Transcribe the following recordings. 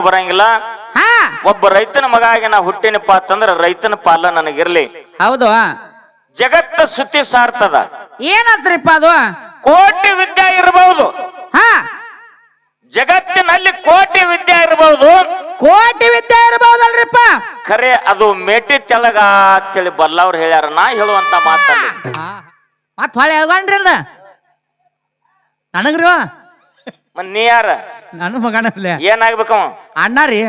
ಬರಂಗಿಲ್ಲ. ಹಾ. ಒಬ್ಬ ರೈತನ ಮಗ ಆಗಿ ನಾ ಹುಟ್ಟಿನಪ್ಪ ಅಂತಂದ್ರ ರೈತನ ಪಾಲ ನನಗಿರ್ಲಿ. ಹೌದು. ಜಗತ್ತ ಸುತ್ತಿ ಸಾರ್ತದ ಏನತ್ರಿಪ್ಪ ಅದು? ಕೋಟಿ ವಿದ್ಯೆ ಇರಬಹುದು ಹಾ. ಜಗತ್ತಿನಲ್ಲಿ ಕೋಟಿ ವಿದ್ಯೆ ಇರಬಹುದು ಕೋಟಿ ವಿದ್ಯೆ ಇರಬಹುದಲ್ರಿಪ್ಪ ಖರೆ ಅದು ಮೇಟಿ ತೆಲಗ ಅಂತೇಳಿ ಬಲ್ಲವ್ರು ಹೇಳ್ಯಾರ. ನಾ ಹೇಳುವಂತ ಮಾತಲ್ಲಿ. ಮತ್ ಹೊಳೆ ಹೋಗಣ್ರಿ ನನಗ್ರಿ ಮತ್ ನೀ ಯಾರ? ನನ್ನ ಮಗನಲ್ಲೇ. ಏನಾಗ್ಬೇಕು ಅಣ್ಣ ರೀ.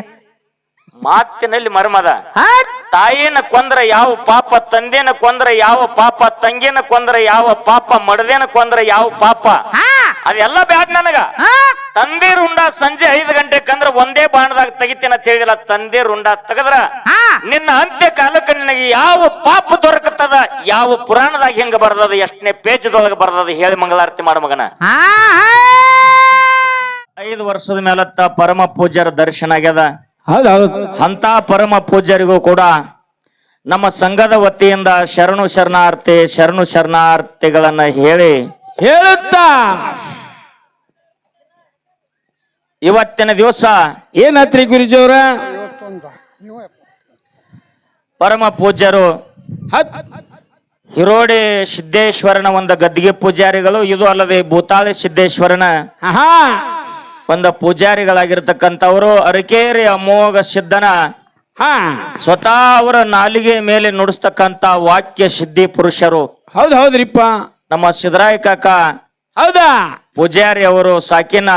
ಮಾತಿನಲ್ಲಿ ಮರ್ಮದ. ಹತ್ ತಾಯಿನ ಕೊಂದ್ರ ಯಾವ ಪಾಪ ತಂದೆನ ಕೊಂದ್ರ ಯಾವ ಪಾಪ ತಂಗಿನ ಕೊಂದ್ರ ಯಾವ ಪಾಪ ಮಡದೇನ ಕೊಂದ್ರ ಯಾವ ಪಾಪ? ಹಾ. ಅದೆಲ್ಲ ಬ್ಯಾಡ್ ನನಗ. ಹಾ. ತಂದೆ ರುಂಡ ಸಂಜೆ ಐದು ಗಂಟೆಕಂದ್ರ ಒಂದೇ ಬಾಣದಾಗ ತೆಗಿತೀನ ಅಂತ ಹೇಳಿಲ್ಲ ತಂದೆ ರುಂಡ ತೆಗದ್ರ ಹಾ. ನಿನ್ನ ಅಂತ್ಯ ಕಾಲಕ್ಕೆ ನಿನಗೆ ಯಾವ ಪಾಪ ದೊರಕತ್ತದ ಯಾವ ಪುರಾಣದಾಗ ಹೆಂಗ ಬರ್ದದ ಎಷ್ಟನೇ ಪೇಜದೊಳಗೆ ಬರ್ದದ ಹೇಳಿ ಮಂಗಳಾರತಿ ಮಾಡ ಮಗನ. ಹಾ. ಐದು ವರ್ಷದ ಮೇಲತ್ತ ಪರಮ ಪೂಜ್ಯರ ದರ್ಶನ ಆಗ್ಯದ. ಅಂತ ಪರಮ ಪೂಜ್ಯರಿಗೂ ಕೂಡ ನಮ್ಮ ಸಂಘದ ವತಿಯಿಂದ ಶರಣು ಶರಣಾರ್ಥಿ ಶರಣು ಶರಣಾರ್ಥಿಗಳನ್ನ ಹೇಳಿ ಹೇಳುತ್ತಾ. ಇವತ್ತಿನ ದಿವಸ ಏನತ್ರಿ ಗುರುಜಿಯವರ? ಪರಮ ಪೂಜ್ಯರು ಹಿರೋಡಿ ಸಿದ್ದೇಶ್ವರನ ಒಂದು ಗದ್ದಿಗೆ ಪೂಜಾರಿಗಳು ಇದು ಅಲ್ಲದೆ ಭೂತಾಳಿ ಸಿದ್ದೇಶ್ವರನ ಒಂದು ಪೂಜಾರಿಗಳಾಗಿರ್ತಕ್ಕಂಥವರು ಅರಕೇರಿ ಅಮೋಘ ಸಿದ್ಧನ ಹಾ. ಸ್ವತಃ ಅವರ ನಾಲಿಗೆ ಮೇಲೆ ನುಡಿಸ್ತಕ್ಕಂಥ ವಾಕ್ಯ ಸಿದ್ಧಿ ಪುರುಷರು. ಹೌದ್ ಹೌದ್ರಿಪ್ಪ. ನಮ್ಮ ಸಿದ್ದರಾಯ ಕಾಕ ಹೌದಾ? ಪೂಜಾರಿ ಅವರು ಸಾಕಿನ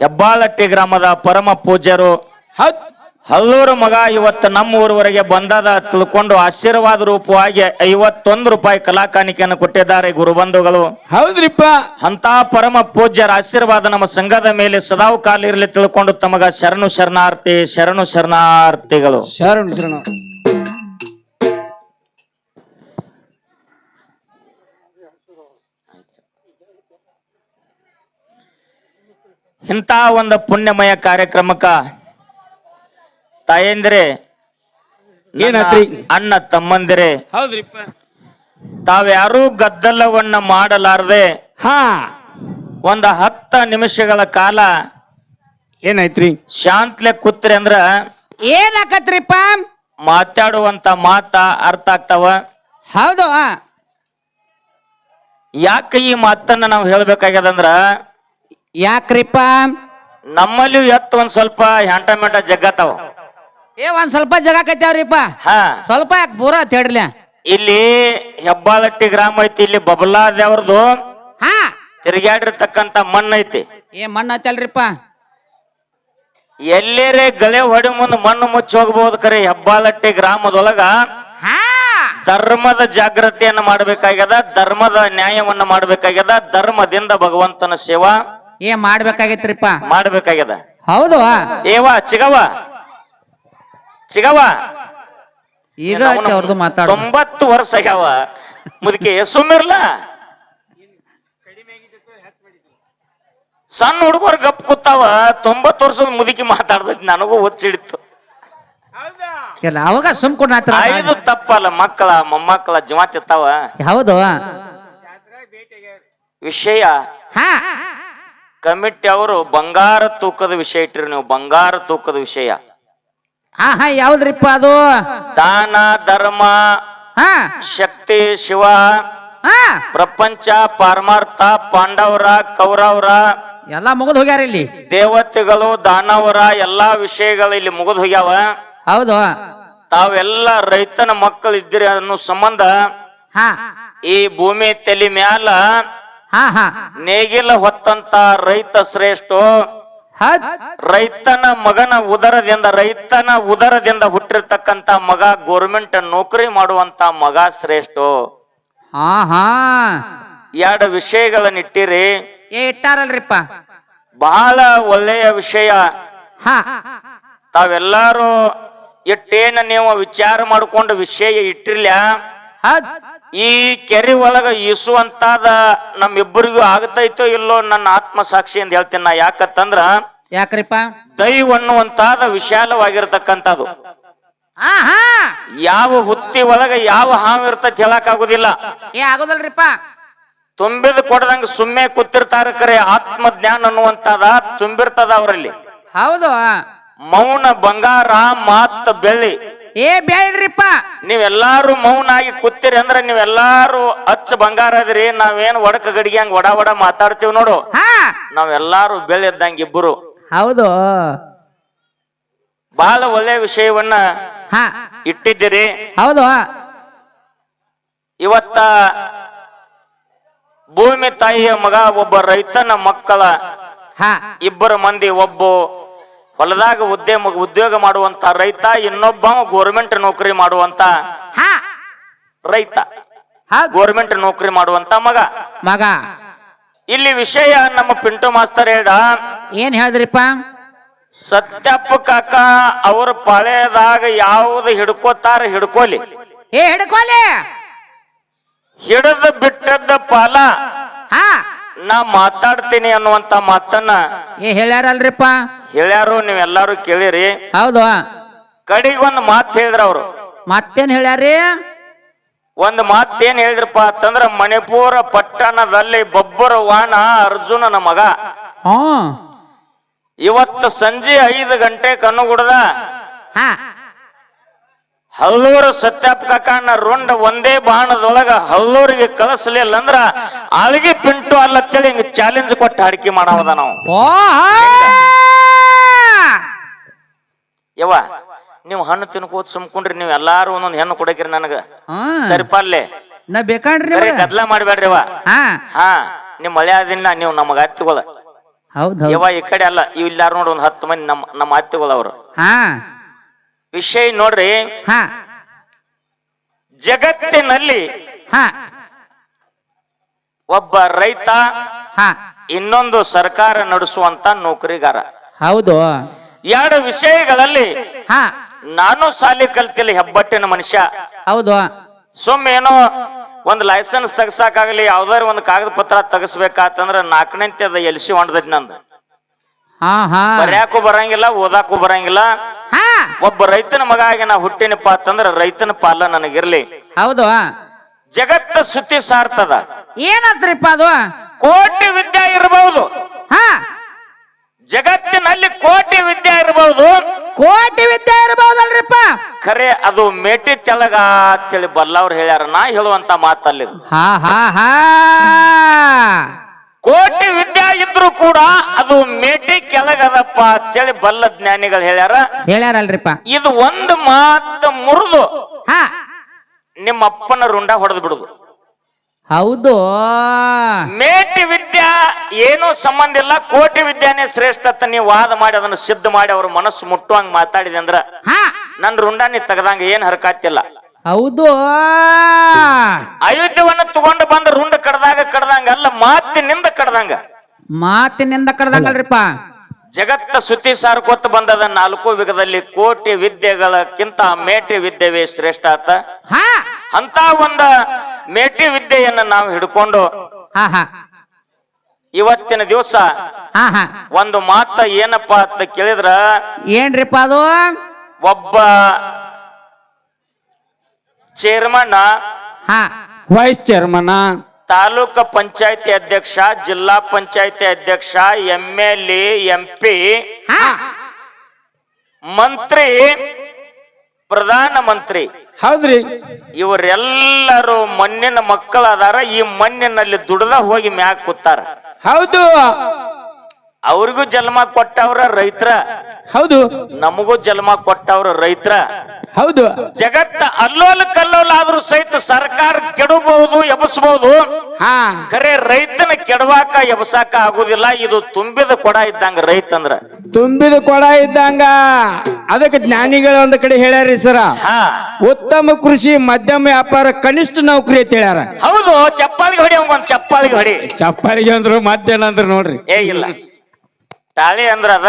ಹೆಬ್ಬಾಳಟ್ಟಿ ಗ್ರಾಮದ ಪರಮ ಪೂಜ್ಯರು. ಹೌದ್. ಹಲ್ಲೂರು ಮಗ ಇವತ್ತು ನಮ್ಮ ಊರವರೆಗೆ ಬಂದದ ತಿಳ್ಕೊಂಡು ಆಶೀರ್ವಾದ ರೂಪವಾಗಿ ಐವತ್ತೊಂದು ರೂಪಾಯಿ ಕಲಾಕಾಣಿಕೆಯನ್ನು ಕೊಟ್ಟಿದ್ದಾರೆ ಗುರುಬಂಧುಗಳು. ಹೌದ್ರಿಪ್ಪ. ಅಂತ ಪರಮ ಪೂಜ್ಯರ ಆಶೀರ್ವಾದ ನಮ್ಮ ಸಂಘದ ಮೇಲೆ ಸದಾವು ಕಾಲಿರಲಿ ತಿಳ್ಕೊಂಡು ತಮಗ ಶರಣು ಶರಣಾರ್ಥಿ ಶರಣು ಶರಣಾರ್ಥಿಗಳು. ಶರಣು ಶರಣ. ಇಂಥ ಒಂದು ಪುಣ್ಯಮಯ ಕಾರ್ಯಕ್ರಮಕ್ಕ ತಾಯಂದಿರೆ ಏನಾತ್ರಿ? ಅಣ್ಣ ತಮ್ಮಂದಿರೆ ಹೌದ್ರಿಪ್ಪ. ತಾವ್ಯಾರೂ ಗದ್ದಲವನ್ನ ಮಾಡಲಾರದೆ ಹಾ. ಒಂದ ಹತ್ತ ನಿಮಿಷಗಳ ಕಾಲ ಏನಾಯ್ತ್ರಿ? ಶಾಂತ್ಲೆ ಕೂತ್ರಿ ಅಂದ್ರ ಏನಾಕತ್ರಿಪ್ಪ? ಮಾತಾಡುವಂತ ಮಾತ ಅರ್ಥ ಆಗ್ತಾವ? ಹೌದು. ಯಾಕೆ ಈ ಮಾತನ್ನ ನಾವು ಹೇಳ್ಬೇಕಾಗ್ಯದಂದ್ರ ಯಾಕ್ರಿಪ್ಪ? ನಮ್ಮಲ್ಲಿಯೂ ಎತ್ತು ಒಂದ್ ಸ್ವಲ್ಪ ಹೆಂಟ ಮೆಂಟ ಜಗ್ಗತಾವ ಏ ಒಂದ್ ಸ್ವಲ್ಪ ಜಾಗ ಕತ್ತಾವ್ರಿಪ್ಪ ಹಾ. ಸ್ವಲ್ಪ ಯಾಕೆ ಪೂರ ಅಂತ ಹೇಳ್ರಲ್ಲ ಇಲ್ಲಿ ಹೆಬ್ಬಾಲಟ್ಟಿ ಗ್ರಾಮ ಐತಿ ಇಲ್ಲಿ ಬಬಲಾದೇವ್ರದು ಹಾ. ತಿರುಗಾಡಿರ್ತಕ್ಕಂತ ಮಣ್ಣು ಐತಿ. ಏ ಮಣ್ಣು ಹತ್ತಲ್ರಿಪ್ಪ. ಎಲ್ಲೇರೆ ಗಲೆ ಹೊಡಿ ಮುಂದ ಮಣ್ಣು ಮುಚ್ಚಿ ಹೋಗ್ಬಹುದು ಕರೆ ಹೆಬ್ಬಾಳಟ್ಟಿ ಗ್ರಾಮದೊಳಗ? ಹಾ. ಧರ್ಮದ ಜಾಗೃತಿಯನ್ನ ಮಾಡ್ಬೇಕಾಗ್ಯದ ಧರ್ಮದ ನ್ಯಾಯವನ್ನ ಮಾಡ್ಬೇಕಾಗ್ಯದ ಧರ್ಮದಿಂದ ಭಗವಂತನ ಸೇವಾ ಏ ಮಾಡ್ಬೇಕಾಗೈತ್ರಿಪ್ಪ. ಮಾಡ್ಬೇಕಾಗ್ಯದ. ಹೌದು. ಏವಾ ಚಿಗವ ಚಿಗವ ಈಗ ಅವ್ರದ್ದು ಮಾತಾಡ ತೊಂಬತ್ತು ವರ್ಷ ಆಗ್ಯಾವ. ಮುದುಕಿ ಸುಮ್ಮಿರ್ಲ ಸಣ್ಣ ಹುಡುಗರು ಗಪ್ ಕೂತಾವ. ತೊಂಬತ್ತು ವರ್ಷದ ಮುದುಕಿ ಮಾತಾಡ್ದೈತಿ ನನಗೂ ಒಚ್ಚಿಡಿತು ಇಲ್ಲ ಅವಾಗ ಸುಮ್ ಐದು ತಪ್ಪಲ್ಲ ಮಕ್ಕಳ ಮೊಮ್ಮಕ್ಕಳ ಜೀವ ತಿತ್ತಾವ ಹೌದು ವಿಷಯ. ಕಮಿಟಿ ಅವರು ಬಂಗಾರ ತೂಕದ ವಿಷಯ ಇಟ್ಟಿರಿ ನೀವು ಬಂಗಾರ ತೂಕದ ವಿಷಯ. ಹಾ ಹಾ ಯಾವ್ದ್ರಿಪ್ಪ ಅದು? ದಾನ ಧರ್ಮ ಹಾ. ಶಕ್ತಿ ಶಿವ ಹಾ. ಪ್ರಪಂಚ ಪಾರಮಾರ್ಥ ಪಾಂಡವರ ಕೌರವರ ಎಲ್ಲ ಮುಗಿದ್ ಹೋಗ್ಯಾರ ಇಲ್ಲಿ? ದೇವತೆಗಳು ದಾನವರ ಎಲ್ಲಾ ವಿಷಯಗಳು ಇಲ್ಲಿ ಮುಗಿದು ಹೋಗ್ಯಾವ. ಹೌದು. ತಾವೆಲ್ಲ ರೈತನ ಮಕ್ಕಳು ಇದ್ದೀರಿ ಅನ್ನೋ ಸಂಬಂಧ ಹಾ. ಈ ಭೂಮಿ ತಲೆ ಮ್ಯಾಲ ಹಾ ಹಾ. ನೇಗಿಲ ಹೊತ್ತಂತ ರೈತ ಶ್ರೇಷ್ಠ ರೈತನ ಮಗನ ಉದರದಿಂದ ರೈತನ ಉದರದಿಂದ ಹುಟ್ಟಿರ್ತಕ್ಕಂತ ಮಗ ಗೋರ್ಮೆಂಟ್ ನೌಕರಿ ಮಾಡುವಂತ ಮಗ ಶ್ರೇಷ್ಠ. ಎರಡು ವಿಷಯಗಳನ್ನ ಇಟ್ಟಿರಿ. ಇಟ್ಟಾರಲ್ರಿಪ್ಪ. ಬಹಳ ಒಳ್ಳೆಯ ವಿಷಯ. ತಾವೆಲ್ಲಾರು ಇಟ್ಟೇನ ನೀವು ವಿಚಾರ ಮಾಡಿಕೊಂಡು ವಿಷಯ ಇಟ್ಟಿರ್ಲ ಈ ಕೆರೆ ಒಳಗ ಈಸುವಂತಾದ ನಮ್ಮಿಬ್ಬರಿಗೂ ಆಗತೈತೋ ಇಲ್ಲೋ ನನ್ನ ಆತ್ಮ ಸಾಕ್ಷಿ ಅಂತ ಹೇಳ್ತೀನಿ ನಾ. ಯಾಕತ್ತಂದ್ರ ಯಾಕ್ರಿಪ್ಪ? ದೈವ ಅನ್ನುವಂತಾದ ವಿಶಾಲವಾಗಿರ್ತಕ್ಕಂಥದ್ದು. ಯಾವ ಹುತ್ತಿ ಒಳಗ ಯಾವ ಹಾವು ಇರ್ತೈತಿ ಹೇಳಕ್ ಆಗುದಿಲ್ಲ. ಏ ಆಗೋದಲ್ರಿಪ್ಪ. ತುಂಬಿದ ಕೊಡದಂಗ ಸುಮ್ಮನೆ ಕೂತಿರ್ತಾರ ಕರೆ ಆತ್ಮ ಜ್ಞಾನ ಅನ್ನುವಂತಾದ ತುಂಬಿರ್ತದ ಅವರಲ್ಲಿ. ಹೌದು ಮೌನ ಬಂಗಾರ ಮಾತ್ ಬೆಳ್ಳಿ. ಏ ಬೇಡ್ರಿಪ್ಪ. ನೀವೆಲ್ಲಾರು ಮೌನ ಆಗಿ ಕೂತಿರಿ ಅಂದ್ರೆ ನೀವೆಲ್ಲಾರು ಅಚ್ಚ ಬಂಗಾರ ಅದ್ರಿ ನಾವೇನ್ ಒಡಕ ಗಡಿಗೆ ಹಂಗ ಒಡ ಒಡ ಮಾತಾಡ್ತೀವಿ ನೋಡು. ಹಾ. ನಾವೆಲ್ಲಾರು ಬೆಳೆದಂಗ ಇಬ್ಬರು. ಹೌದು. ಬಹಳ ಒಳ್ಳೆ ವಿಷಯವನ್ನ ಹಾ. ಇಟ್ಟಿದ್ದೀರಿ. ಹೌದು. ಇವತ್ತ ಭೂಮಿ ತಾಯಿಯ ಮಗ ಒಬ್ಬ ರೈತನ ಮಕ್ಕಳ ಹಾ. ಇಬ್ಬರು ಮಂದಿ ಒಬ್ಬ ಹೊಲದಾಗ ಉದ್ಯಮ ಉದ್ಯೋಗ ಮಾಡುವಂತ ರೈತ ಇನ್ನೊಬ್ಬ ಗೋರ್ಮೆಂಟ್ ನೌಕರಿ ಮಾಡುವಂತ ಹಾ. ರೈತ ಗೋರ್ಮೆಂಟ್ ನೌಕರಿ ಮಾಡುವಂತ ಮಗ. ಮಗ. ಇಲ್ಲಿ ವಿಷಯ ನಮ್ಮ ಪಿಂಟು ಮಾಸ್ತರ್ ಹೇಳ್ದ. ಏನ್ ಹೇಳಿದ್ರಿಪ್ಪ? ಸತ್ಯಪ್ಪ ಕಾಕ ಅವ್ರ ಪಾಳ್ಯದಾಗ ಯಾವ್ದು ಹಿಡ್ಕೋತಾರ ಹಿಡ್ಕೋಲಿ. ಏ ಹಿಡ್ಕೊಲೆ. ಹಿಡಿದು ಬಿಟ್ಟದ್ದ ಪಾಲ. ಹಾ. ನಾ ಮಾತಾಡ್ತೀನಿ ಅನ್ನುವಂತ ಮಾತನ್ನ ಏ ಹೇಳ್ಯಾರಲ್ರಿಪ್ಪ? ಹೇಳ್ಯಾರು ನೀವೆಲ್ಲಾರು ಕೇಳಿರಿ. ಹೌದು. ಕಡೆಗೆ ಒಂದು ಮಾತು ಹೇಳಿದ್ರ ಅವರು. ಮತ್ತೇನ್ ಹೇಳ್ಯಾರಿ? ಒಂದು ಮಾತೇನ್ ಹೇಳಿದ್ರಪ್ಪ ಅಂತಂದ್ರ ಮಣಿಪುರ ಪಟ್ಟಣದಲ್ಲಿ ಬೊಬ್ಬರ ವಾಣ ಅರ್ಜುನನ ಮಗ. ಇವತ್ತು ಸಂಜೆ ಐದು ಗಂಟೆ ಕಣ್ಣುಗುಡ್ದ ಹಾ. ಹಲ್ಲೂರು ಸತ್ಯಪ್ಪ ಕಾಣ ರುಂಡ ಒಂದೇ ಬಾಣದೊಳಗ ಹಲ್ಲೂರಿಗೆ ಕಲಸಲಿಲ್ಲ ಅಂದ್ರ ಅಲ್ಲಿಗೆ ಪಿಂಟು ಅಲ್ಲತ್ತೇಳಿ ಹಿಂಗ ಚಾಲೆಂಜ್ ಕೊಟ್ಟು ಅಡಿಕೆ ಮಾಡವದ ನಾವು. ಯವ್ವ ನೀವು ಹಣ್ಣು ತಿನ್ಕೋತ ಸುಮ್ಕೊಂಡ್ರಿ ನೀವು ಎಲ್ಲಾರು ಒಂದೊಂದು ಹೆಣ್ಣು ಕೊಡಕ್ರಿ ನನಗ. ಸರಿಪಲ್ಲೆ ನಾ ಗದ್ಲ ಮಾಡ್ಬೇಡ್ರಿ ಹಾ. ಹಾ ನಿಮ್ ಮಳೆ ಆದಿನ ನೀವು ನಮಗ ಅತ್ತಿಗಳ. ಯವ್ವ ಈ ಕಡೆ ಅಲ್ಲ ಇವ್ ನೋಡಿ ನೋಡ್ರಿ ಒಂದ್ ಹತ್ತು ಮಂದಿ ನಮ್ಮ ನಮ್ಮ ಅತ್ತಿಗಳ ಅವರು. ಹಾ. ವಿಷಯ ನೋಡ್ರಿ. ಹಾ. ಜಗತ್ತಿನಲ್ಲಿ ಹಾ. ಒಬ್ಬ ರೈತ ಹಾ. ಇನ್ನೊಂದು ಸರ್ಕಾರ ನಡೆಸುವಂತ ನೌಕರಿಗಾರ. ಹೌದು. ಎರಡು ವಿಷಯಗಳಲ್ಲಿ ಹಾ. ನಾನು ಸಾಲಿ ಕಲ್ತಿಲ್ಲ ಹೆಬ್ಬಟ್ಟಿನ ಮನುಷ್ಯ. ಹೌದು. ಸುಮ್ ಏನೋ ಒಂದ್ ಲೈಸೆನ್ಸ್ ತೆಗ್ಸಾಕಾಗ್ಲಿ ಯಾವ್ದಾರ ಒಂದ್ ಕಾಗದ ಪತ್ರ ತೆಗಸ್ಬೇಕಾತಂದ್ರ ನಾಲ್ಕನೇ ಎಲ್ಸಿ ಹೊಂಡದ್ ನಂದು. ಹಾ ಹಾ. ಬರ್ಯಾಕು ಬರಂಗಿಲ್ಲ ಓದಾಕು ಬರಂಗಿಲ್ಲ. ಒಬ್ಬ ರೈತನ ಮಗ ಆಗಿ ನಾ ಹುಟ್ಟಿನಪ್ಪ ಅಂತಂದ್ರ ರೈತನ ಪಾಲ ನನಗಿರ್ಲಿ. ಹೌದು. ಜಗತ್ತ ಸುತ್ತಿ ಸಾರ್ತದ. ಏನಂತ್ರಿಪ್ಪ ಅದು? ಕೋಟಿ ವಿದ್ಯೆ ಇರಬಹುದು ಹಾ. ಜಗತ್ತಿನಲ್ಲಿ ಕೋಟಿ ವಿದ್ಯೆ ಇರಬಹುದು ಕೋಟಿ ವಿದ್ಯೆ ಇರಬಹುದಲ್ರಿಪ್ಪ ಖರೆ ಅದು ಮೇಟಿ ತೆಳಗ ಅಂತೇಳಿ ಬಲ್ಲವ್ರು ಹೇಳ್ಯಾರ. ನಾ ಹೇಳುವಂತ ಮಾತಲ್ಲಿ. ಹಾ ಹಾ ಹಾ. ಕೋಟಿ ವಿದ್ಯಾ ಇದ್ರು ಕೂಡ ಅದು ಮೇಟಿ ಕೆಳಗದಪ್ಪ ಅಂತೇಳಿ ಬಲ್ಲ ಜ್ಞಾನಿಗಳು ಹೇಳ್ಯಾರ. ಹೇಳ್ಯಾರಲ್ರಿಪ್ಪ. ಇದು ಒಂದು ಮಾತು ಮುರಿದು ಹಾ. ನಿಮ್ಮ ಅಪ್ಪನ ರುಂಡ ಹೊಡೆದು ಬಿಡುದು. ಹೌದು. ಮೇಟಿ ವಿದ್ಯಾ ಏನೂ ಸಂಬಂಧ ಇಲ್ಲ ಕೋಟಿ ವಿದ್ಯಾನೇ ಶ್ರೇಷ್ಠ ಅಂತ ನೀವು ವಾದ ಮಾಡಿ ಅದನ್ನು ಸಿದ್ಧ ಮಾಡಿ ಅವ್ರ ಮನಸ್ಸು ಮುಟ್ಟುವಂಗ ಮಾತಾಡಿದೆ ಅಂದ್ರ ಹಾ. ನನ್ ರುಂಡ ನೀ ತೆಗದಂಗ ಏನ್ ಹರಕಾತಿಲ್ಲ. ಹೌದು. ಅಯೋಧ್ಯವನ್ನು ತಗೊಂಡು ಬಂದ ರುಂಡ ಕಡ್ದಾಗ ಕಡ್ದಂಗ ಅಲ್ಲ ಮಾತಿನಿಂದ ಕಡ್ದಂಗ. ಮಾತಿನಿಂದ ಕಡ್ದಂಗಲ್ರಿಪ್ಪ. ಜಗತ್ತ ಸುತ್ತಿ ಸಾರ್ಕೋತ ಬಂದದ ನಾಲ್ಕು ವಿಗದಲ್ಲಿ ಕೋಟಿ ವಿದ್ಯೆಗಳಕ್ಕಿಂತ ಮೇಟಿ ವಿದ್ಯೆವೇ ಶ್ರೇಷ್ಠ ಆತ ಹಾ. ಅಂತ ಒಂದ ಮೇಟಿ ವಿದ್ಯೆಯನ್ನ ನಾವು ಹಿಡ್ಕೊಂಡು ಇವತ್ತಿನ ದಿವಸ ಒಂದು ಮಾತ ಏನಪ್ಪಾ ಅಂತ ಕೇಳಿದ್ರ ಏನ್ರಿಪ್ಪ ಅದು? ಒಬ್ಬ ಚೇರ್ಮನ್ ಹಾ. ವೈಸ್ ಚೇರ್ಮನ್ ತಾಲೂಕ ಪಂಚಾಯತಿ ಅಧ್ಯಕ್ಷ ಜಿಲ್ಲಾ ಪಂಚಾಯತಿ ಅಧ್ಯಕ್ಷ ಎಂ ಎಲ್ ಎಂ ಪಿ ಹಾ. ಮಂತ್ರಿ ಪ್ರಧಾನ ಮಂತ್ರಿ ಹೌದ್ರಿ. ಇವರೆಲ್ಲರೂ ಮಣ್ಣಿನ ಮಕ್ಕಳಾದಾರ ಈ ಮಣ್ಣಿನಲ್ಲಿ ದುಡ್ದ ಹೋಗಿ ಮ್ಯಾಕ್ ಕೂತಾರ. ಹೌದು. ಅವ್ರಿಗೂ ಜನ್ಮ ಕೊಟ್ಟವ್ರ ರೈತರ. ಹೌದು. ನಮಗೂ ಜನ್ಮ ಕೊಟ್ಟವ್ರ ರೈತರ. ಹೌದು. ಜಗತ್ತ ಅಲ್ಲೋಲ ಕಲ್ಲೋಲ ಆದ್ರೂ ಸಹಿತ ಸರ್ಕಾರ ಕೆಡಬಹುದು ಎಬಸಬಹುದು ಹಾ. ಖರೆ ರೈತನ ಕೆಡವಾಕ ಎಬಸಾಕ ಆಗುದಿಲ್ಲ. ಇದು ತುಂಬಿದ ಕೊಡ ಇದ್ದಂಗ ರೈತ ಅಂದ್ರ. ತುಂಬಿದ ಕೊಡ ಇದ್ದಂಗ. ಅದಕ್ಕೆ ಜ್ಞಾನಿಗಳು ಒಂದ್ ಕಡೆ ಹೇಳ್ಯಾರಿ ಸರ. ಹಾ. ಉತ್ತಮ ಕೃಷಿ ಮಧ್ಯಮ ವ್ಯಾಪಾರ ಕನಿಷ್ಠ ನೌಕರಿ ಅಂತ ಹೇಳ್ಯಾರ. ಹೌದು ಚಪ್ಪಾಳಿಗೆ ಹೊಡಿ ಅವಂಗೊಂದ್ ಚಪ್ಪಾಳಿಗೆ ಹೊಡಿ. ಚಪ್ಪಾಳಿಗೆ ಅಂದ್ರು ಮಧ್ಯಾಹ್ನ ಅಂದ್ರೆ ನೋಡ್ರಿ. ಏ ಇಲ್ಲ. ತಾಳಿ ಅಂದ್ರ ಅದ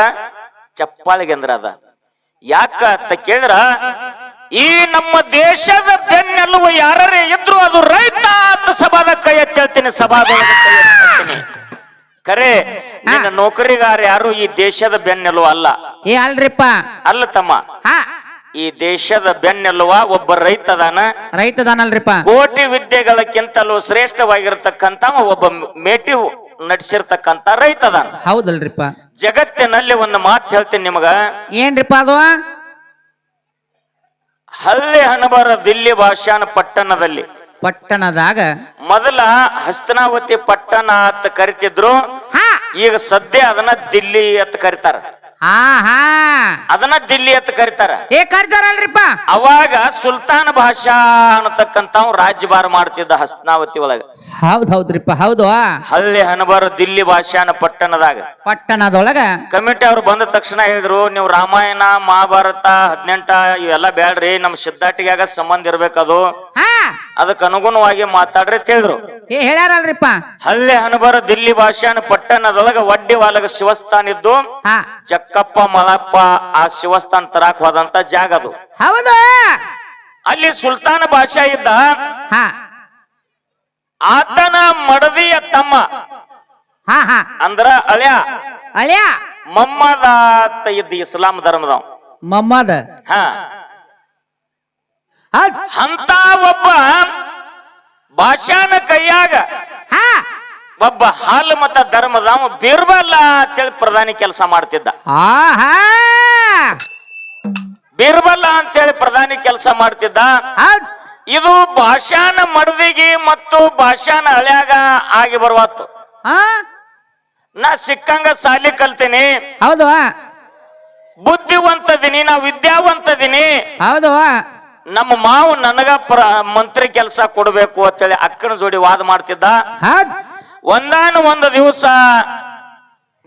ಚಪ್ಪಾಳಿಗೆ ಅಂದ್ರ ಅದ. ಯಾಕ ಅಂತ ಕೇಳಿದ್ರ ಈ ನಮ್ಮ ದೇಶದ ಬೆನ್ನೆಲುಬು ಯಾರೇ ಇದ್ರು ಅದು ರೈತ ಅಂತ ಸಭಾದ ಕೈ ಎತ್ತೇಳ್ತೀನಿ ಸಭಾದೊಳಗೆ ಕೈ ಎತ್ತಿ ಹೇಳ್ತೀನಿ ಖರೆ ನಿನ್ನ ನೌಕರಿಗಾರ ಯಾರು ಈ ದೇಶದ ಬೆನ್ನೆಲುವ ಅಲ್ಲ. ಏ ಅಲ್ರಿಪ್ಪ. ಅಲ್ಲ ತಮ್ಮ. ಹಾ. ಈ ದೇಶದ ಬೆನ್ನೆಲುವ ಒಬ್ಬ ರೈತದಾನ. ರೈತದಾನಲ್ರಿಪ್ಪ. ಕೋಟಿ ವಿದ್ಯೆಗಳಕ್ಕಿಂತಲೂ ಶ್ರೇಷ್ಠವಾಗಿರತಕ್ಕಂತ ಒಬ್ಬ ಮೇಟಿ ನಡೆಸಿರ್ತಕ್ಕಂತ ರೈತ ಅದಾನ ಹೌದಲ್ರಿಪ್ಪ. ಜಗತ್ತಿನಲ್ಲಿ ಒಂದು ಮಾತು ಹೇಳ್ತೀನಿ ನಿಮಗ. ಏನ್ರಿಪ್ಪ ಅದು? ಹಳ್ಳಿ ಹಣಬರ ದಿಲ್ಲಿ ಭಾಷಾನ ಪಟ್ಟಣದಲ್ಲಿ. ಪಟ್ಟಣದಾಗ? ಮೊದಲ ಹಸ್ತನಾವತಿ ಪಟ್ಟಣ ಅಂತ ಕರಿತಿದ್ರು. ಹಾ. ಈಗ ಸದ್ಯ ಅದನ್ನ ದಿಲ್ಲಿ ಅಂತ ಕರಿತಾರ. ಅದನ್ನ ದಿಲ್ಲಿ ಅಂತ ಕರಿತಾರ. ಏ ಕರ್ತಾರಲ್ರಿಪ್ಪ. ಅವಾಗ ಸುಲ್ತಾನ್ ಭಾಷಾ ಅನ್ನತಕ್ಕಂತ ರಾಜ್ಯಭಾರ ಮಾಡ್ತಿದ್ದ ಹಸ್ತನಾವತಿ ಒಳಗ. ಹೌದ್ ಹೌದ್ರಿಪ್ಪ ಹೌದು ಹಳ್ಳಿ ಹಣಬಾರು ದಿಲ್ಲಿ ಭಾಷಾನ ಪಟ್ಟಣದಾಗ. ಪಟ್ಟಣದೊಳಗ? ಕಮಿಟಿ ಅವ್ರು ಬಂದ ತಕ್ಷಣ ಹೇಳಿದ್ರು ನೀವು ರಾಮಾಯಣ ಮಹಾಭಾರತ ಹದಿನೆಂಟ ಇವೆಲ್ಲ ಬೇಡ್ರಿ ನಮ್ ಸಿದ್ಧಾಟಿಗಾಗ ಸಂಬಂಧ ಇರ್ಬೇಕದು. ಹಾ? ಅದಕ್ಕೆ ಅನುಗುಣವಾಗಿ ಮಾತಾಡ್ರಿ ತಿಳಿದ್ರು ಹೇಳಿದ್ರು. ಏ ಹೇಳ್ಯಾರಲ್ರಿಪ್ಪ? ಹಳ್ಳಿ ಹಣಬರ ದಿಲ್ಲಿ ಭಾಷಾನ ಪಟ್ಟಣದೊಳಗ ವಡ್ಡಿ ವಾಲಗ ಶಿವಸ್ಥಾನ ಇದ್ದು ಹಾ. ಜಕ್ಕಪ್ಪ ಮಲಪ್ಪ ಆ ಶಿವಸ್ಥಾನ ತರಾಕ್ ಹೋದಂತ ಜಾಗ ಅದು. ಹೌದು. ಅಲ್ಲಿ ಸುಲ್ತಾನ ಭಾಷಾ ಇದ್ದ ಹಾ. ಆತನ ಮಡದಿಯ ತಮ್ಮ. ಹಾ ಹಾ. ಅಂದ್ರ ಅಲ್ಯ ಅಳ್ಯ. ಮಮ್ಮದ ಅಂತ ಇದ್ದ ಇಸ್ಲಾಂ ಧರ್ಮದವ. ಮಮ್ಮದ. ಹಾ. ಅಂತ ಒಬ್ಬ ಭಾಷಾನ ಕೈಯಾಗ ಹಾ. ಒಬ್ಬ ಹಾಲು ಮತ ಧರ್ಮದವ ಬೀರ್ಬಲ್ಲ ಅಂತೇಳಿ ಪ್ರಧಾನಿ ಕೆಲಸ ಮಾಡ್ತಿದ್ದ. ಆಹಾ ಬೀರ್ಬಲ್ಲ ಅಂತೇಳಿ ಪ್ರಧಾನಿ ಕೆಲಸ ಮಾಡ್ತಿದ್ದ. ಇದು ಭಾಷಾನ ಮಡದಿಗೆ ಮತ್ತು ಭಾಷಾನ ಹಳ್ಯಾಗ ಆಗಿ ಬರುವತ್ತು. ಹಾ ನಾ ಸಿಕ್ಕಂಗ ಸಾಲಿ ಕಲ್ತೀನಿ. ಹೌದು ಬುದ್ಧಿವಂತದಿನಿ ನಾ ವಿದ್ಯಾವಂತದಿನಿ. ಹೌದು ನಮ್ಮ ಮಾವು ನನಗ ಪ್ರ ಮಂತ್ರಿ ಕೆಲಸ ಕೊಡಬೇಕು ಅಂತೇಳಿ ಅಕ್ಕನ ಜೋಡಿ ವಾದ ಮಾಡ್ತಿದ್ದ. ಒಂದಾನು ಒಂದಾನ ಒಂದು ದಿವಸ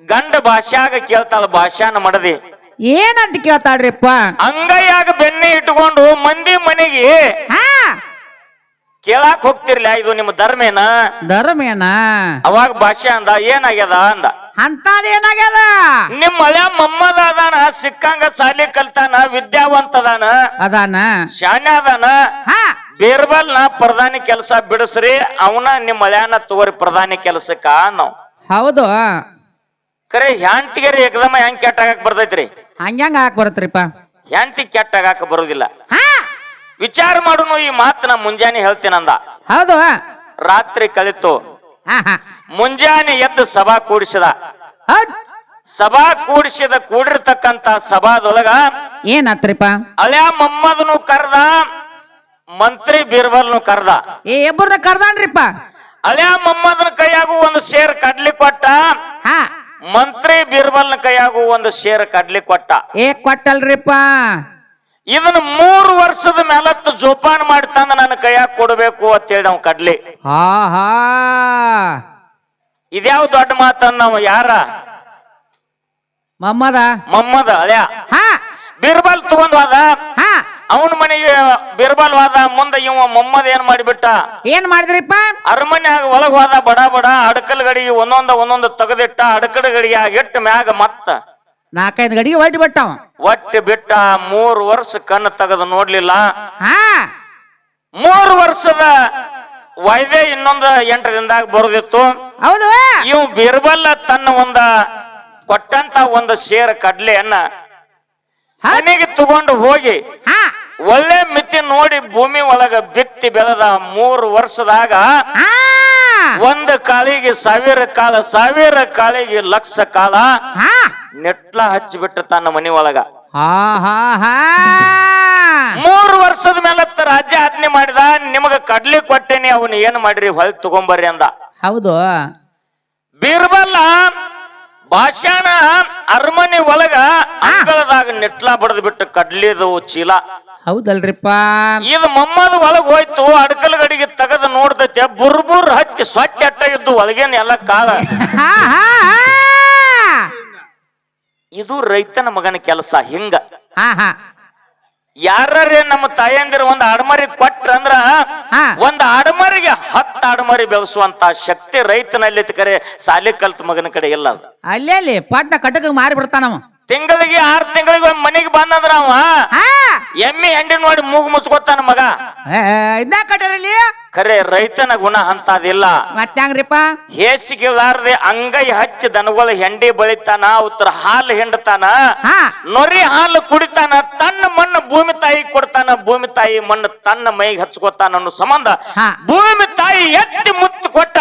ಗಂಡ ಭಾಷಾಗ ಕೇಳ್ತಾಳ ಭಾಷಾನ ಮಡದಿ. ಏನಂತ ಕೇಳ್ತಾಳ್ರಿಪ್ಪ? ಅಂಗೈಯಾಗ ಬೆನ್ನೆ ಇಟ್ಕೊಂಡು ಮಂದಿ ಮನೆಗೆ ಹಾ. ಕೇಳಾಕ್ ಹೋಗ್ತಿರ್ಲ? ಇದು ನಿಮ್ಮ ಧರ್ಮೇನ? ಧರ್ಮೇನ? ಅವಾಗ ಭಾಷೆ ಅಂದ ಏನಾಗ್ಯದ ಅಂದ. ಅಂತದೇನಾಗ್ಯದ ನಿಮ್ಮ ಮಳೆ ಮಮ್ಮದ ಅದಾನ ಸಿಕ್ಕಂಗ ಸಾಲಿ ಕಲ್ತಾನ ವಿದ್ಯಾವಂತ ಅದಾನ? ಅದಾನ ಶಾನ್ಯ ಅದಾನ. ಬೀರ್ಬಲ್ನ ಪ್ರಧಾನಿ ಕೆಲಸ ಬಿಡಿಸ್ರಿ ಅವನ ನಿಮ್ಮ ಮಳೆಯನ್ನ ತಗೋರಿ ಪ್ರಧಾನಿ ಕೆಲಸಕ್ಕ ನಾವು ಹೌದು. ಕರೆ ಹ್ಯಾಂತಿಗೆರಿ ಎಕ್ದಮ ಹೆಂಗ್ ಕೆಟ್ಟಾಗಕ್ ಬರ್ತೈತ್ರಿ. ಹಂಗ್ಯಾಂಗ ಹಾಕ್ ಬರತ್ರಿಪ್ಪ? ಹೆಂಡತಿ ಕೆಟ್ಟಾಗಾಕ ಬರುದಿಲ್ಲ. ಹಾ! ವಿಚಾರ ಮಾಡುನು ಈ ಮಾತು ನಾ ಮುಂಜಾನೆ ಹೇಳ್ತೀನಂದ. ಹೌದು. ರಾತ್ರಿ ಕಲಿತು. ಹಾ ಹಾ. ಮುಂಜಾನೆ ಎದ್ದು ಸಭಾ ಕೂಡಿಸಿದ. ಹೌದ್. ಸಭಾ ಕೂಡಿಸಿದ ಕೂಡಿರ್ತಕ್ಕಂತ ಸಭಾದೊಳಗ ಏನಾತ್ರಿಪ್ಪ? ಅಳ್ಯಾ ಮೊಮ್ಮದನು ಕರ್ದ ಮಂತ್ರಿ ಬೀರ್ಬಲ್ನು ಕರ್ದ. ಏ ಇಬ್ಬರನ್ನ ಕರ್ದಾನ್ರಿಪ್ಪ? ಅಳ್ಯಾ ಮೊಮ್ಮದನ ಕೈಯಾಗೂ ಒಂದು ಸೇರ್ ಕಡ್ಲಿ ಕೊಟ್ಟ. ಹಾ. ಮಂತ್ರಿ ಬೀರ್ಬಲ್ನ ಕೈಯಾಗು ಒಂದು ಶೇರ್ ಕಡ್ಲಿ ಕೊಟ್ಟ. ಏ ಕೊಟ್ಟಲ್ರಿಪ್ಪ. ಇದನ್ನ ಮೂರು ವರ್ಷದ ಮೇಲತ್ತು ಜೋಪಾನ ಮಾಡಿ ತಂದ ನನ್ನ ಕೈಯಾಗ ಕೊಡಬೇಕು ಅಂತೇಳಿ ನಾವು ಕಡ್ಲಿ. ಹಾ ಹಾ. ಇದ್ಯಾವ ದೊಡ್ಡ ಮಾತನ್ನ ನಾವು ಯಾರ? ಮಮ್ಮದ? ಮಮ್ಮದ ಅದ್ಯಾ? ಹಾ. ಬೀರ್ಬಲ್ ತಗೊಂಡ್ ಹೋದ? ಹಾ. ಅವನ ಮನೆಗೆ ಬಿರ್ಬಲ್ ಹೋದ ಮುಂದೆ ಇವ ಮೊಮ್ಮದ ಏನ್ ಮಾಡಿಬಿಟ್ಟ? ಏನ್ ಮಾಡಿದ್ರಿಪ್ಪ? ಅರಮನೆ ಒಳಗ್ ಹೋದ ಬಡ ಬಡ ಅಡಕಲ್ ಗಡಿಗೆ ಒಂದೊಂದ ಒಂದೊಂದು ತೆಗೆದಿಟ್ಟ ಅಡಕಲ್ ಗಡಿಗೆ ಇಟ್ಟು ಮ್ಯಾಗ ಮತ್ತ. ನಾಲ್ಕೈದು ಗಡಿಗೆ ಒಟ್ಟು ಬಿಟ್ಟ ಒಟ್ಟು ಬಿಟ್ಟ ಮೂರು ವರ್ಷ ಕಣ್ಣು ತೆಗೆದು ನೋಡ್ಲಿಲ್ಲ. ಹಾ. ಮೂರು ವರ್ಷದ ವಯದೇ ಇನ್ನೊಂದು ಎಂಟು ದಿನದಾಗ ಬರುದಿತ್ತು. ಹೌದು. ಇವ್ ಬಿರ್ಬಲ್ ತನ್ನ ಒಂದ ಕೊಟ್ಟಂತ ಒಂದು ಶೇರ್ ಕಡ್ಲೆಯನ್ನ ಮನೆಗೆ ತಗೊಂಡು ಹೋಗಿ ಹಾ. ಒಳ್ಳೆ ಮಿತಿ ನೋಡಿ ಭೂಮಿ ಒಳಗ ಬಿತ್ತಿ ಬೆಳೆದ ಮೂರು ವರ್ಷದಾಗ ಒಂದು ಕಾಲಿಗೆ ಸಾವಿರ ಕಾಲ ಸಾವಿರ ಕಾಲಿಗೆ ಲಕ್ಷ ಕಾಲ ನೆಟ್ಲ ಹಚ್ಚಿಬಿಟ್ಟ ತನ್ನ ಮನಿ ಒಳಗ. ಮೂರು ವರ್ಷದ ಮೇಲೆ ರಾಜ್ಯ ಆಜ್ಞೆ ಮಾಡಿದ ನಿಮಗ ಕಡ್ಲಿ ಕೊಟ್ಟೇನಿ ಅವನು ಏನ್ ಮಾಡ್ರಿ ಹೊಲ್ ತಗೊಂಬರ್ರಿ ಅಂದ. ಹೌದು. ಬೀರ್ಬಲ್ಲ ಭಾಷಣ ಅರಮನೆ ಒಳಗ ಅಂಗಳದಾಗ ನೆಟ್ಲ ಬಡದ್ ಬಿಟ್ಟು ಕಡ್ಲಿದು ಚೀಲ. ಹೌದಲ್ರಿಪ್ಪ. ಇದು ಮೊಮ್ಮದ ಒಳಗ್ ಹೋಯ್ತು ಅಡ್ಕಲ್ ಗಡಿಗೆ ತೆಗೆದು ನೋಡ್ತೈತೆ ಬುರ್ ಬುರ್ ಹಚ್ಚಿ ಸ್ವಚ್ಛ ಅಟ್ಟ ಇದ್ದು ಒಳಗೇನ್ ಎಲ್ಲ ಕಾಲ. ಹಾ ಹಾ ಹಾ. ಇದು ರೈತನ ಮಗನ ಕೆಲಸ ಹಿಂಗ. ಹಾ ಹಾ. ಯಾರೇ ನಮ್ಮ ತಾಯಂದಿರ ಒಂದ್ ಆಡಮರಿ ಕೊಟ್ರ ಅಂದ್ರ ಹಾ. ಒಂದ್ ಆಡಮರಿಗೆ ಹತ್ತು ಆಡಮರಿ ಬೆಳೆಸುವಂತ ಶಕ್ತಿ ರೈತನಲ್ಲಿ ಕರೆ ಸಾಲಿ ಕಲ್ತ ಮಗನ ಕಡೆ ಇಲ್ಲ ಅದು. ಅಲ್ಲೇ ಅಲ್ಲಿ ಪಟ್ನ ಕಟಕ ಮಾರಿ ಬಿಡ್ತಾನವ ತಿಂಗಳಿಗೆ ಆರ್ ತಿಂಗಳಿಗೆ ಒಮ್ಮೆ ಮನೆಗೆ ಬಂದಂದ್ರ ಅವ ಎಮ್ಮಿ ಹೆಂಡಿ ನೋಡಿ ಮೂಗು ಮುಚ್ಕೋತಾನ ಮಗ. ಇದ್ದ ಕಟ್ಟರಲ್ಲಿ ಖರೆ ರೈತನ ಗುಣ ಅಂತದಿಲ್ಲ. ಮತ್ತ್ಯಾಂಗ್ರಿಪ್ಪ ಹೇಸಿಗೆಲಾರದೆ ಅಂಗೈ ಹಚ್ಚಿ ದನಗಳ ಹೆಂಡಿ ಬಳಿತಾನ ಉತ್ತರ ಹಾಲು ಹಿಂಡತಾನ ನೊರಿ ಹಾಲು ಕುಡಿತಾನ ತನ್ನ ಮಣ್ಣು ಭೂಮಿ ತಾಯಿ ಕೊಡ್ತಾನ ಭೂಮಿ ತಾಯಿ ಮಣ್ಣು ತನ್ನ ಮೈಗೆ ಹಚ್ಕೋತಾನ ಅನ್ನೋ ಸಂಬಂಧ ಭೂಮಿ ತಾಯಿ ಎತ್ತಿ ಮುತ್ತು ಕೊಟ್ಟ.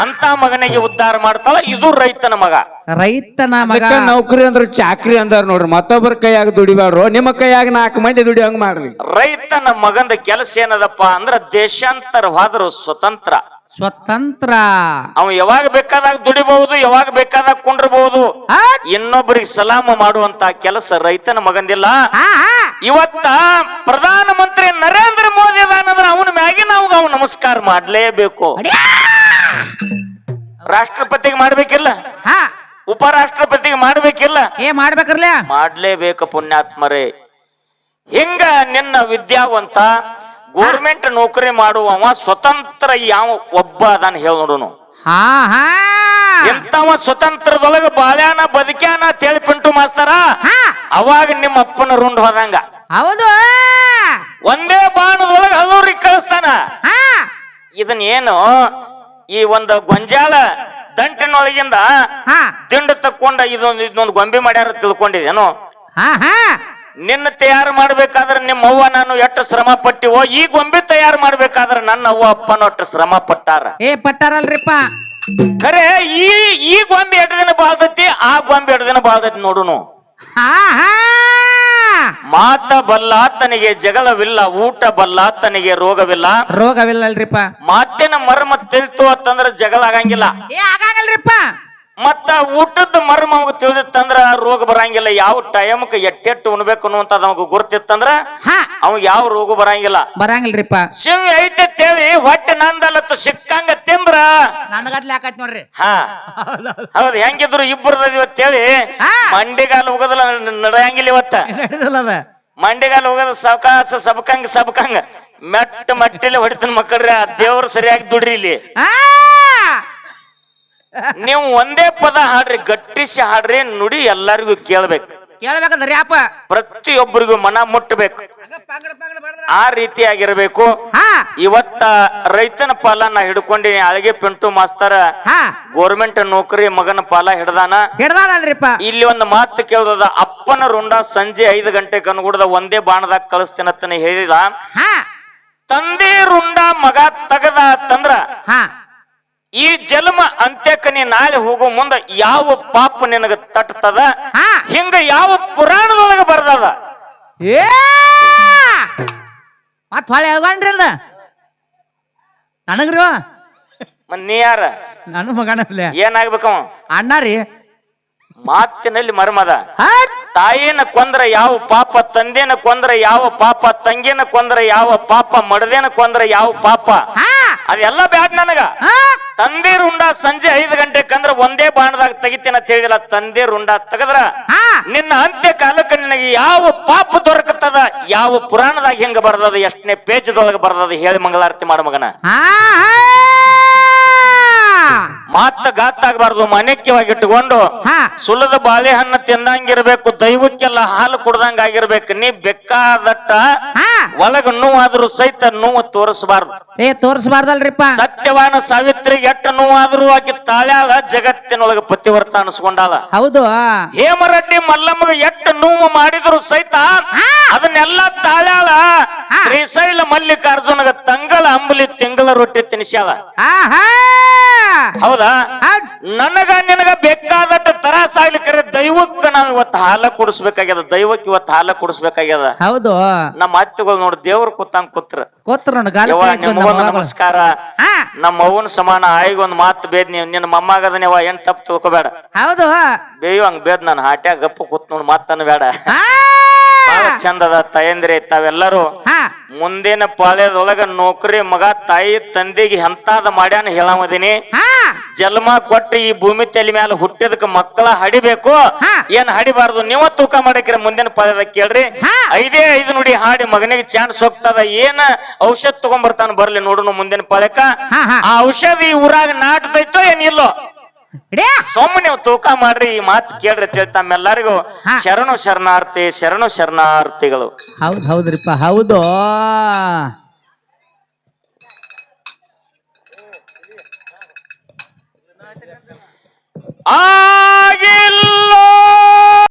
ಅಂತ ಮಗನಿಗೆ ಉದ್ಧಾರ ಮಾಡ್ತಾಳ ಇದು ರೈತನ ಮಗ. ರೈತನ ಮಗ. ಅದಕ್ಕ ನೌಕರಿ ಅಂದ್ರ ಚಾಕ್ರಿ ಅಂದಾರ ನೋಡ್ರಿ ಮತ್ತೊಬ್ಬರ ಕೈಯಾಗ ದುಡಿಬ್ಯಾಡ್ರು ನಿಮ್ಮ ಕೈಯಾಗ ನಾಲ್ಕು ಮಂದಿ ದುಡಿಯಂಗ್ ಮಾಡ್ರಿ ರೈತನ ಮಗಂದ ಕೆಲಸ ಏನದಪ್ಪ ಅಂದ್ರ ದೇಶಾಂತರವಾದ್ರು ಸ್ವತಂತ್ರ. ಸ್ವತಂತ್ರ. ಅವ ಯಾವಾಗ ಬೇಕಾದಾಗ ದುಡಿಬಹುದು ಯಾವಾಗ ಬೇಕಾದಾಗ ಕುಂಡ್ರಬಹುದು. ಇನ್ನೊಬ್ಬರಿಗೆ ಸಲಾಮ ಮಾಡುವಂತ ಕೆಲಸ ರೈತನ ಮಗಂದಿಲ್ಲ. ಇವತ್ತ ಪ್ರಧಾನ ಮಂತ್ರಿ ನರೇಂದ್ರ ಮೋದಿ ಅದಾನಂದ್ರ ಅವನ ಮ್ಯಾಗಿ ನಾವು ಅವ್ ನಮಸ್ಕಾರ ಮಾಡ್ಲೇಬೇಕು! ರಾಷ್ಟ್ರಪತಿಗೆ ಮಾಡ್ಬೇಕಿಲ್ಲ? ಹಾ. ಉಪರಾಷ್ಟ್ರಪತಿಗೆ ಮಾಡ್ಬೇಕಿಲ್ಲ? ಏ ಮಾಡ್ಬೇಕಲ್ಲ ಮಾಡ್ಲೇಬೇಕು ಪುಣ್ಯಾತ್ಮರೇ. ಹಿಂಗ ನಿನ್ನ ವಿದ್ಯಾವಂತ ಗೋರ್ಮೆಂಟ್ ನೌಕರಿ ಮಾಡುವವ ಸ್ವತಂತ್ರ ಯಾವ ಒಬ್ಬ ಅದನ್ನ ಹೇಳ ನೋಡುನು. ಹಾ ಹಾ. ಎಂತವ ಸ್ವತಂತ್ರದೊಳಗ ಬಾಳ್ಯಾನ ಬದುಕ್ಯಾನ ತೇಳಿ ಪಿಂಟು ಮಾಸ್ತರ ಅವಾಗ ನಿಮ್ಮ ಅಪ್ಪನ ರುಂಡ್ ಹೋದಂಗ. ಹೌದು. ಒಂದೇ ಬಾಣದೊಳಗ ಹಲ್ಲೂರಿಗೆ ಕಳಿಸ್ತಾನ. ಇದನ್ ಏನು ಈ ಒಂದು ಗೊಂಜಾಳ ದಂಟಿನೊಳಗಿಂದ ದಿಂಡು ತಕ್ಕೊಂಡ ಇದೊಂದು ಇದೊಂದು ಗೊಂಬೆ ಮಾಡ್ಯಾರ ತಿಳ್ಕೊಂಡಿದೇನು ಹಾ ಹಾ. ನಿನ್ನ ತಯಾರು ಮಾಡ್ಬೇಕಾದ್ರೆ ನಿಮ್ಮ ಅವ್ವ ನಾನು ಎಷ್ಟು ಶ್ರಮ ಪಟ್ಟಿವೋ ಈ ಗೊಂಬೆ ತಯಾರು ಮಾಡ್ಬೇಕಾದ್ರೆ ನನ್ನ ಅವ್ವ ಅಪ್ಪನ ಅಷ್ಟು ಶ್ರಮ ಪಟ್ಟಾರ. ಏ ಪಟ್ಟಾರಲ್ರಿಪ್ಪ. ಖರೆ ಈ ಈ ಗೊಂಬೆ ಎರಡು ದಿನ ಬಾಳ್ದೈತಿ ಆ ಗೊಂಬೆ ಎರಡು ದಿನ ಬಾಳ್ದೈತಿ ನೋಡುನು. ಮಾತ ಬಲ್ಲ ತನಗೆ ಜಗಳವಿಲ್ಲ ಊಟ ಬಲ್ಲಾತನಿಗೆ ರೋಗವಿಲ್ಲ. ರೋಗವಿಲ್ಲಲ್ರಿಪ್ಪ. ಮಾತಿನ ಮರ್ಮ ತಿಳಿತು ಅಂತಂದ್ರ ಜಗಳ ಆಗಂಗಿಲ್ಲ. ಏ ಆಗಾಗಲ್ರಿಪ್ಪ ಮತ್ತ ಊಟದ ಮರ್ಮ ಅವಾಗ ತಿಳಿದಿತ್ತಂದ್ರ ರೋಗ ಬರಂಗಿಲ್ಲ. ಯಾವ ಟೈಮ್ಗೆ ಎಟ್ಟೆಟ್ಟು ಉಣ್ಬೇಕು ಅನ್ನುವಂಥದ್ದು ಅವಾಗ ಗುರ್ತಿತ್ತಂದ್ರ ಹಾ. ಅವ್ ಯಾವ ರೋಗ ಬರಂಗಿಲ್ಲ. ಬರಂಗಿಲ್ರಿಪ್ಪ. ಶಿವ್ ಐತೆ ತೇಳಿ ಹೊಟ್ಟೆ ನಂದಲತ್ತ ಸಿಕ್ಕಂಗ ತಿಂದ್ರ. ನನಗತ್ಲೆ ಹಾಕತ್ ನೋಡ್ರಿ? ಹಾ. ಹೌದ್ ಹೆಂಗಿದ್ರು ಇಬ್ಬರದ ಇವತ್ತೇಳಿ. ಮಂಡಿಗಾಲ ಹೋಗೋದಿಲ್ಲ ನಡೆಯಂಗಿಲ್ಲ ಇವತ್ತ. ಮಂಡಿಗಾಲ ಹೋಗೋದ ಸಾವಕಾಸ ಸಬಕಂಗ ಸಬಕಂಗ. ಮೆಟ್ಟ ಮಟ್ಟಿಲಿ ಹೊಡಿತನ ಮಕ್ಕಳ್ರಿ ಆ ದೇವ್ರು ಸರಿಯಾಗಿ ದುಡ್ರಿ ಇಲ್ಲಿ! ನೀವು ಒಂದೇ ಪದ ಹಾಡ್ರಿ ಗಟ್ಟಿಸಿ ಹಾಡ್ರಿ ನುಡಿ ಎಲ್ಲರಿಗೂ ಕೇಳ್ಬೇಕು. ಕೇಳ್ಬೇಕಂದ್ರೆ ಅಪ್ಪ. ಪ್ರತಿಯೊಬ್ಬರಿಗೂ ಮನ ಮುಟ್ಟಬೇಕು ಆ ರೀತಿಯಾಗಿರ್ಬೇಕು. ಹಾ. ಇವತ್ತ ರೈತನ ಪಾಲ ನಾ ಹಿಡ್ಕೊಂಡಿನಿ ಅಳಗೆ ಪಿಂಟು ಮಾಸ್ತರ ಹಾ. ಗೋರ್ಮೆಂಟ್ ನೌಕರಿ ಮಗನ ಪಾಲ ಹಿಡ್ದಾನ. ಹಿಡ್ದಾನಲ್ರಿಪ್ಪ ಇಲ್ಲಿ ಒಂದು ಮಾತು ಕೇಳ್ದದ ಅಪ್ಪನ ರುಂಡ ಸಂಜೆ ಐದು ಗಂಟೆಗೆ ಅನುಗುಣದ ಒಂದೇ ಬಾಣದಾಗ ಕಳಿಸ್ತೀನತ್ತನ ಹೇಳಿದ ಹಾ. ತಂದೆ ರುಂಡ ಮಗ ತಗದ ತಂದ್ರ ಹಾ. ಈ ಜನ್ಮ ಅಂತ್ಯಕ್ಕ ನೀ ನಾಳೆ ಹೋಗೋ ಮುಂದ ಯಾವ ಪಾಪ ನಿನಗ ತಟ್ಟತದ ಹಾ. ಹಿಂಗ ಯಾವ ಪುರಾಣದೊಳಗ ಬರ್ದದ? ಏ! ಮತ್ ಹೊಳೆ ಹೋಗಣ್ರಿ ಅಂದ. ನನಗ್ರಿ? ಮತ್ ನೀ ಯಾರ? ನನ್ನ ಮಗನಲ್ಲೇ ಏನಾಗ್ಬೇಕವ ಅಣ್ಣ ರೀ. ಮಾತಿನಲ್ಲಿ ಮರ್ಮದ. ಹತ್ ತಾಯಿನ ಕೊಂದ್ರ ಯಾವ ಪಾಪ ತಂದೆನ ಕೊಂದ್ರ ಯಾವ ಪಾಪ ತಂಗಿನ ಕೊಂದ್ರ ಯಾವ ಪಾಪ ಮಡದೇನ ಕೊಂದ್ರ ಯಾವ ಪಾಪ? ಹಾ. ಅದೆಲ್ಲ ಬ್ಯಾಡ್ ನನಗ. ತಂದೆ ರುಂಡ ಸಂಜೆ ಐದು ಗಂಟೆಕಂದ್ರ ಒಂದೇ ಬಾಣದಾಗ ತೆಗಿತೀನ ಅಂತ ಹೇಳಿಲ್ಲ ತಂದೆ ರುಂಡ ತೆಗದ್ರ. ನಿನ್ನ ಅಂತ್ಯ ಕಾಲಕ್ಕೆ ನಿನಗೆ ಯಾವ ಪಾಪ ದೊರಕತ್ತದ ಯಾವ ಪುರಾಣದಾಗ ಹೆಂಗ ಬರ್ದದ ಎಷ್ಟನೇ ಪೇಜದೊಳಗ ಬರ್ದದ ಹೇಳಿ ಮಂಗಳಾರತಿ ಮಾಡ ಮಗನ. ಹಾ. ಮಾತ ಗಾತಾಗಬಾರ್ದು ಇಟ್ಕೊಂಡು ಇಟ್ಟುಕೊಂಡು ಸುಲದ ಬಾಳೆಹಣ್ಣು ತಿಂದಂಗಿರ್ಬೇಕು ದೈವಕ್ಕೆಲ್ಲ ಹಾಲು ಕುಡ್ದಂಗ ಆಗಿರ್ಬೇಕು ನೀ ಬೆಕ್ಕಾದಟ್ಟ ಒಳಗ ನೋವಾದ್ರೂ ಸಹಿತ ನೋವು ತೋರಿಸಬಾರ್ದು. ಏ ತೋರಿಸಬಾರ್ದಲ್ರಿಪ್ಪ. ಸತ್ಯವಾನ ಸಾವಿತ್ರಿ ಎಟ್ಟ ನೋವಾದ್ರೂ ಆಕಿ ತಾಳ್ಯಾಳ ಜಗತ್ತಿನೊಳಗ ಪತಿವರ್ತ ಅನಿಸ್ಕೊಂಡಾಳ. ಹೌದು. ಹೇಮರೆಡ್ಡಿ ಮಲ್ಲಮ್ಮಗ ಎಟ್ಟ ನೋವು ಮಾಡಿದ್ರು ಸಹಿತ ಅದನ್ನೆಲ್ಲ ತಾಳ್ಯಾಳ. ಶ್ರೀಶೈಲ ಮಲ್ಲಿಕಾರ್ಜುನಗ ತಂಗಲ ಅಂಬಲಿ ತಿಂಗಳ ರೊಟ್ಟಿ ತಿನ್ಸ್ಯಾಳ ಹೌದಾ. ನನಗ ನಿನಗ ಬೇಕಾದಟ್ಟು ತರಾಸ ಆಗ್ಲಿಕ್ಕರೆ ದೈವಕ್ಕ ನಾವ್ ಇವತ್ತು ಹಾಲ ಕುಡಿಸ್ಬೇಕಾಗ್ಯದ ದೈವಕ್ಕೆ ಇವತ್ತು ಹಾಲ ಕುಡಿಸ್ಬೇಕಾಗ್ಯದ. ಹೌದು. ನಮ್ಮ ಅತ್ತಿಗಳು ನೋಡಿ ದೇವ್ರ ಕೂತಂಗ್ ಕೂತ್ರ. ನಮಸ್ಕಾರ. ನಮ್ಮ ಅವನ ಸಮಾನ ಆಯಿಗೊಂದು ಮಾತು ಬೇದ್ ನೀವು ನಿನ್ನ ನೀವ್ ಏನ್ ತಪ್ಪು ತಿಳ್ಕೊಬೇಡ. ಹೌದು. ಬೇಯು ಹಂಗ್ ಬೇದ್ ನಾನು ಹಾಟ್ಯಾಗ ಗಪ್ಪ ಕೂತ್ ನೋಡಿ ಮಾತನ್ನು ಬೇಡ ಚಂದದ ತಾಯಂದ್ರಿ ತಾವೆಲ್ಲರೂ ಹಾ. ಮುಂದಿನ ಪಾಳ್ಯದೊಳಗ ನೌಕರಿ ಮಗ ತಾಯಿ ತಂದೆಗೆ ಎಂತಾದ ಮಾಡ್ಯಾನ ಹೇಳಾಮದಿನಿ. ಹಾ. ಜನ್ಮ ಕೊಟ್ಟು ಈ ಭೂಮಿ ತಲೆ ಮ್ಯಾಲ ಹುಟ್ಟಿದಕ್ಕೆ ಮಕ್ಕಳ ಹಡಿಬೇಕು. ಹಾ. ಏನ್ ಹಡಿಬಾರ್ದು ನೀವ ತೂಕ ಮಾಡಕ್ರಿ ಮುಂದಿನ ಪದದ ಕೇಳ್ರಿ. ಹಾ. ಐದೇ ಐದು ನುಡಿ ಹಾಡಿ ಮಗನಿಗೆ ಚಾನ್ಸ್ ಹೋಗ್ತದ ಏನ ಔಷಧ ತಗೊಂಡ್ಬರ್ತಾನ ಬರ್ಲಿ ನೋಡುನು ಮುಂದಿನ ಪದಕ ಹಾ, ಹಾ. ಆ ಔಷಧ ಈ ಊರಾಗ ನಾಟದೈತೋ ಏನಿಲ್ಲೋ. ಸೊಮ್ಮನೆ ತೂಕ ಮಾಡ್ರಿ ಈ ಮಾತು ಕೇಳ್ರಿ ತಿಳ್ತಾಮೆಲ್ಲರಿಗೂ ಹೇಳಿ ತಮ್ಮೆಲ್ಲರಿಗೂ ಹಾ. ಶರಣು ಶರಣಾರ್ಥಿ ಶರಣು ಶರಣಾರ್ಥಿಗಳು. ಹೌದು ಹೌದ್ರಿಪ್ಪ ಹೌದು. ಆಗಿ